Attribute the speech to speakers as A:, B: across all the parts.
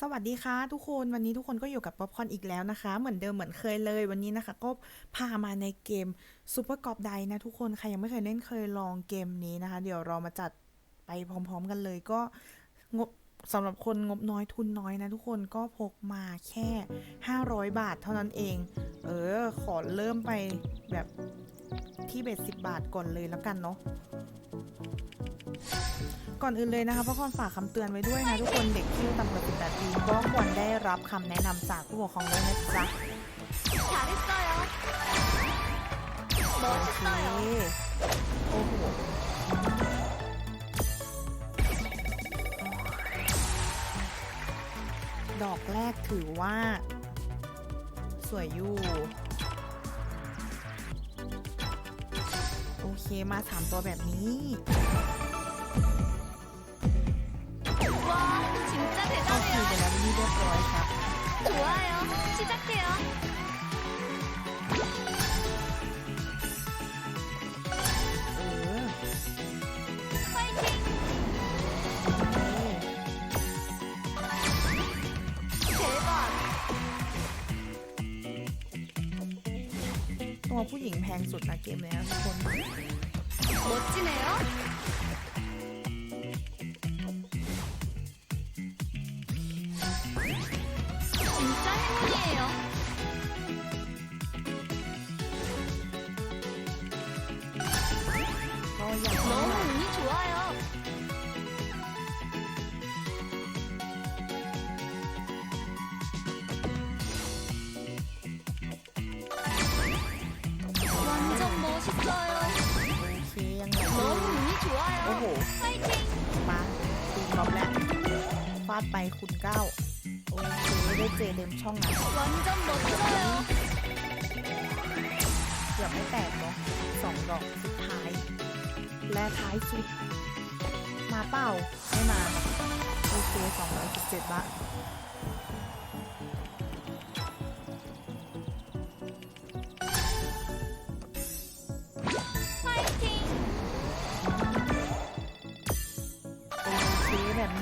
A: สวัสดีค่ะทุกคนวันนี้ทุกคนก็อยู่กับป๊อปคอนอีกแล้วนะคะ เหมือนเดิมเหมือนเคยเลยวันนี้นะคะ ก็พามาในเกมซูเปอร์กอบไดนะทุกคนใครยังไม่เคยเล่นเคยลองเกมนี้นะคะ เดี๋ยวเรามาจัดไปพร้อมๆกันเลยก็งบสำหรับคนงบน้อยทุนน้อยนะทุกคนก็พกมาแค่ 500 บาทเท่านั้นเอง เออ ขอเริ่มไปแบบที่เบ็ดสิบาทก่อนเลยแล้วกันเนาะ ก่อนอื่นเลยนะคะพ่อคอนฝากคำเตือนไว้ด้วยนะทุกคนเด็กที่ต่ำกว่า18ปีบ้องควรได้รับคำแนะนำจากผู้ปกครองด้วยนะจ๊ะโอเคโอ้โหดอกแรกถือว่า สวยอยู่โอเคมาสามตัวแบบนี้ รียบร้อยครับ
B: 좋아요. 시작해요.
A: เออ
B: 파이팅!
A: เออ
B: 대박!
A: ตัวผู้หญิงแพงสุดนะเกมเนี้ยทุกคน
B: 멋지네요. 진짜 행운이에요. า
A: ดไปคุณเก้าโอเคได้เจเดมช่องนั้
B: น
A: เกือบไม่แตกเนาะสองดอกสุดท้าย และท้ายสุด มาเป้าไม่มาโอเคสองร้อยสิบเจ็ดบาท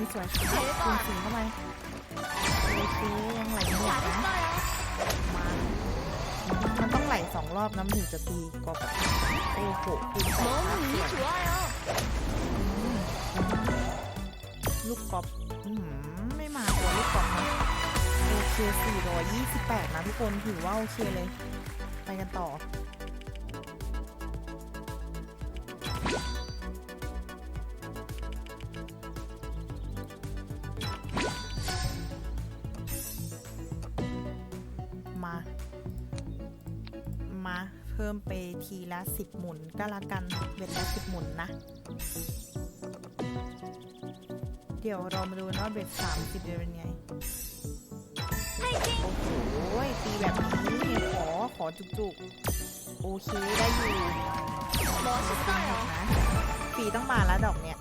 A: ที่สวยค่ะดึ
B: ง
A: สิงเข้าไปโอเคยังไหลไม่ห
B: มด
A: นะมันต้องไหลสองรอบน้ำถึงจะตีกบโอ้โหคุณแต่ลูกกบไม่มาตัวลูกกบนะโอเค428นะทุกคนถือว่าโอเคเลย ไปกันต่อ พิ่มไปทีละ 10 หมุนก็แล้วกันเบ็ดละ10 หมุนนะ เดี๋ยวเรามาดูนะเวทสามสิบเป็นไงโอ้โหตีแบบนี้เนี่ยขอขอจุกๆ โอเคได้อยู่
B: มอสุดท้รอ
A: นะปีต้องมาแล้วดอกเนี่ย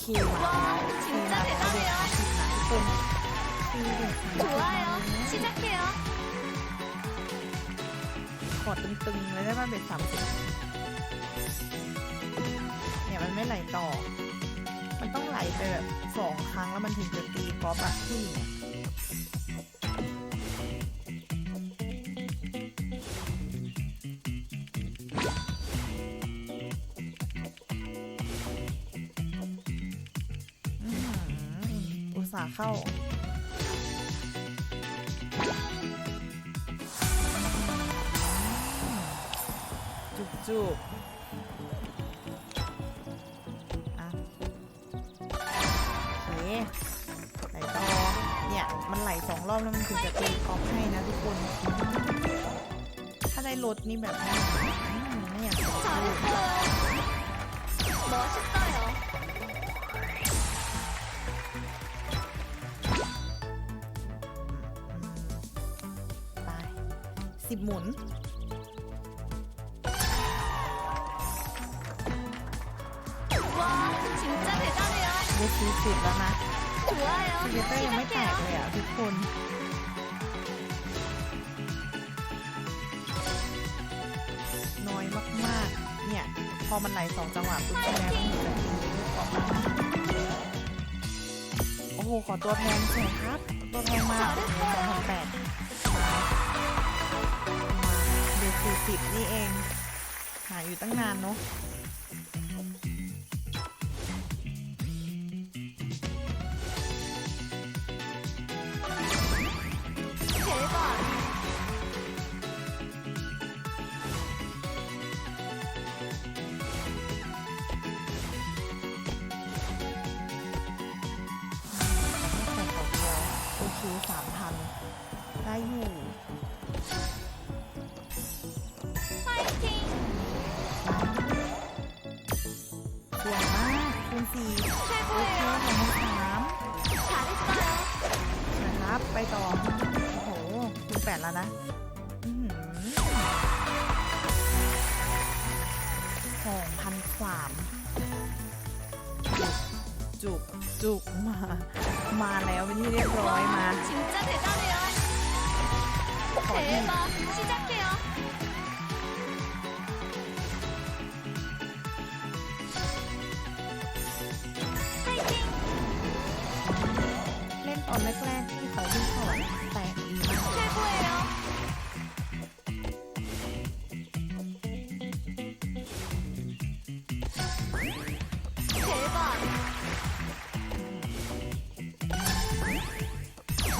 A: คิวอะเคมา
B: เขา
A: เด็กเป็นปีเด็ก
B: ของเรา
A: ขอดตึงๆเลยได้มันเป็นสามสิบเนี่ยมันไม่ไหลต่อ มันต้องไหลไปแบบสองครั้งแล้วมันถึงจะตีป๊อปอะที่เนี่ยาห์เข้า จุบจุบอ่ะโอเคไหลต่อ เนี่ย มันไหลสองรอบแล้วมันถึงจะตีกอล์ฟให้นะทุกคน ถ้าได้รถนี่แบบอืมไม่อยากจะพูด
B: 잘했어요. 멋있어요.
A: 10 หมุน
B: ว้าวจิงจ้า
A: เด็จ้าเลยอะบูฟีสุดแล้วนะ
B: สวย
A: อ่เจเตอร์ยังไม่แตกเลยอะทุกคนน้อยมากๆ เนี่ย พอมันไหลสองจังหวะปุ๊บใช่ไหมันจะตีลูกออกมาโอ้โห ขอตัวแพงเสียครับ ตัวแพงมาก Yeah. ก่งมากคุณสี่โอเคของคูณสามนะครับไปต่อโอ้โหคุณแปดแล้วนะสองพันสามจุกจุกมา มาแล้วเป็นที่เรียบร้อยมาขอที่ อนแรกๆที่เขาวิ่งเข้าอะแตกดีมาก
B: 최고예요. 대박.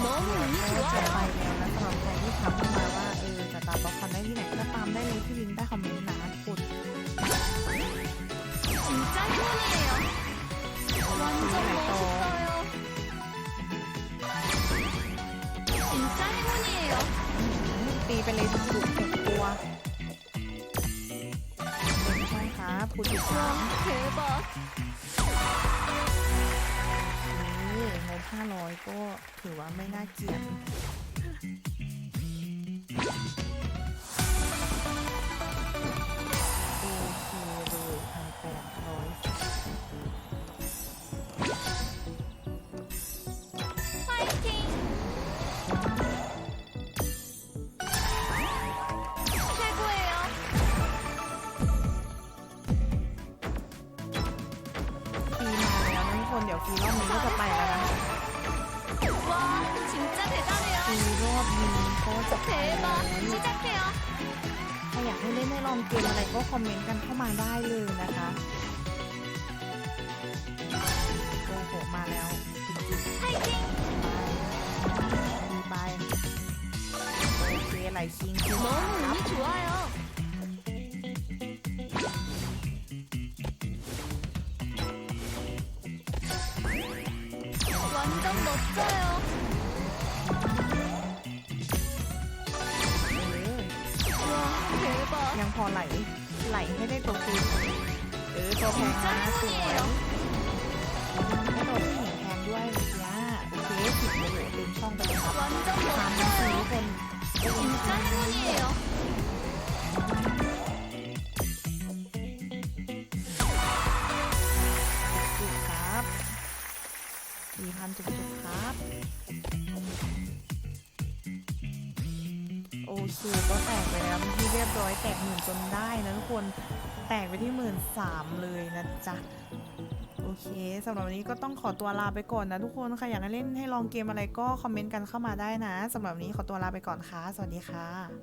B: 너무 운이
A: ก็จะไป
B: 좋아요.
A: แล้วนะสำหรับใครที่ถามเข้ามาว่าเออจะตามบล็อกคอนได้ที่ไหนก็ตามได้เลยที่ลิงก์ใต้คอมเมนต์นะกด
B: 진짜 행운이에요. 완전 멋있어
A: ตีไปเลยถูกเก็บตัวใช่ครับคุณติดสาม
B: เคบอก
A: นี่งบห้าร้อยก็ถือว่าไม่น่าเกลียด อีรอบนี้ก็จะไปแล้วนะอีรอบนี้ก็จะไปถ้าอยากให้เล่นให้ลองเกมอะไรก็คอมเมนต์กันเข้ามาได้เลยนะคะ
B: 완전 멋져요.
A: เออ
B: 와, 대박.
A: ยังพอไหล ไหลให้ได้ตัวคูณเออตัวแพง
B: 진짜
A: นะสวยให้
B: 행운이에요.
A: ตัวผู้หญิง โอเคก็แตกไปแล้วที่เรียบร้อยแตกหมื่นจนได้นะทุกคนแตกไปที่หมื่นสามเลยนะจ๊ะโอเคสำหรับวันนี้ก็ต้องขอตัวลาไปก่อนนะทุกคนใครอยากเล่นให้ลองเกมอะไรก็คอมเมนต์กันเข้ามาได้นะสำหรับวันนี้ขอตัวลาไปก่อนค่ะ สวัสดีค่ะ